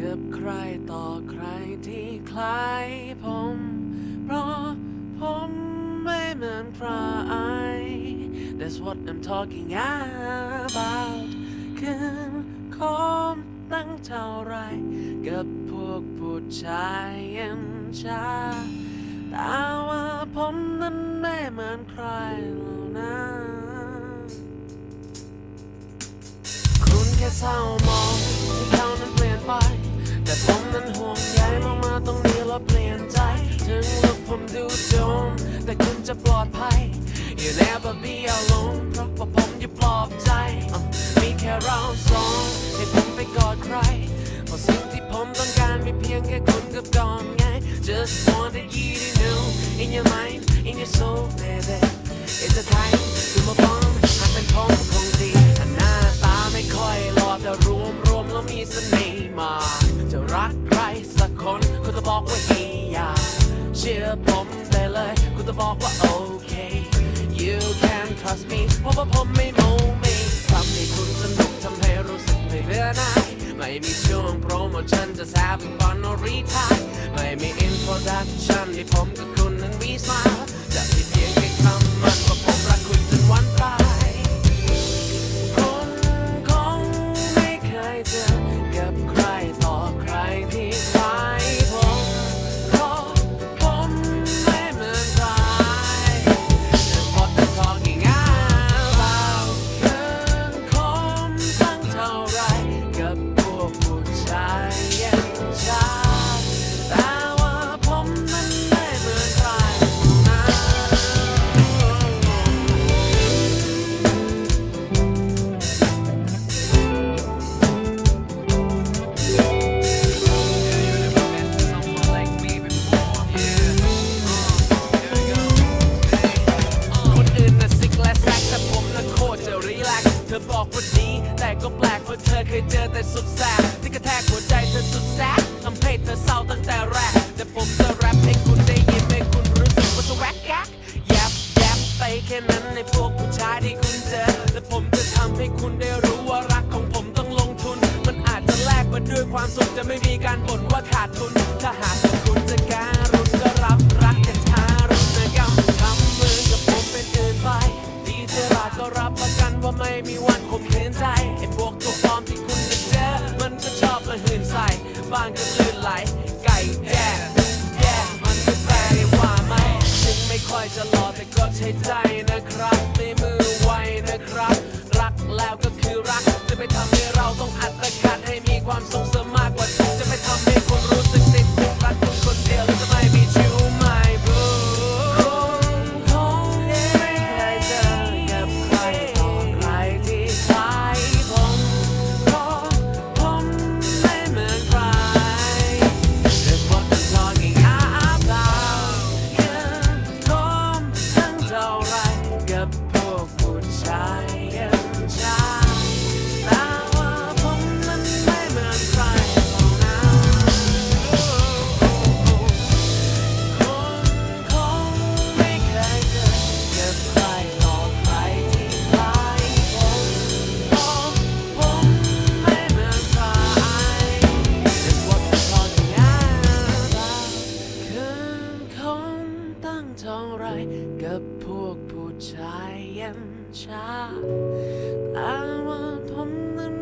กับใครต่อใครที่คล้ายผม เพราะผมไม่เหมือนใคร That's what I'm talking about คืนคมตั้งเท่าไร กับพวกผู้ชายยังชาแต่ว่าผมนั้นไม่เหมือนใครหรอกนะคุณแค่เศร้ามอง ที่เขานั้นเปลี่ยนไป แต่ผมนั้นห่วงใยมากมาตรงนี้แล้วเปลี่ยนใจ ถึงลูกผมดูโจมแต่คุณจะปลอดภัย You never be alone เพราะว่าผมอยู่ปลอบใจ มีแค่เราสองให้ผมไปกอดใครเพราะสิ่งที่ผมต้องการมีเพียงแค่คุณกับกอนไง Just wanted you to know in your mind in your soul baby It's a time คือมาฟังหากเป็นผมคงดี จะบอกว่าโอเค You can trust me เพราะว่าผมไม่โมเมทำให้คุณสนุกทำให้รู้สึกไม่เบื่อหน่ายไม่มีช่วงโปรโมชั่นจะแซบฟันอรีทายไม่มีอินโฟดักชั่นที่ผมกับคุณนั้นวีสมาจะมีเพียงแค่คำมัน อบอกว่าดี แต่ก็แปลกเพราะเธอเคยเจอแต่สุดแสบที่กระแทกหัวใจเธอสุดแสบทำให้เธอเศร้าตั้งแต่แรก แต่ผมจะแรปให้คุณได้ยินให้คุณรู้สึกว่าสวักกักยับยับไปแค่นั้นในพวกผู้ชายที่คุณเจอ แต่ผมจะทำให้คุณได้รู้ว่ารักของผมต้องลงทุน มันอาจจะแลกมาด้วยความสุขจะไม่มีการบ่นว่าขาดทุนถ้าหาก ไม่มีวันข่มขืนใจไอ้พวกตัวปลอมที่คุณจะเจอมันก็ชอบมาหืนใส่บ้างก็ลื่นไหล ไก่แจ้แย่มันก็แปลได้ว่าไม่ถึงไม่ค่อยจะหล่อแต่ก็ใช้ใจนะครับในมือไวนะครับ รักแล้วก็คือรัก จะไปทำให้เราต้องอัตคัดให้มีความส่งเสมมากกว่าจะไปทำให้คนรู้ ก เท่าไรกับพวกผู้ชายยันชาแต่ว่าผมนั้น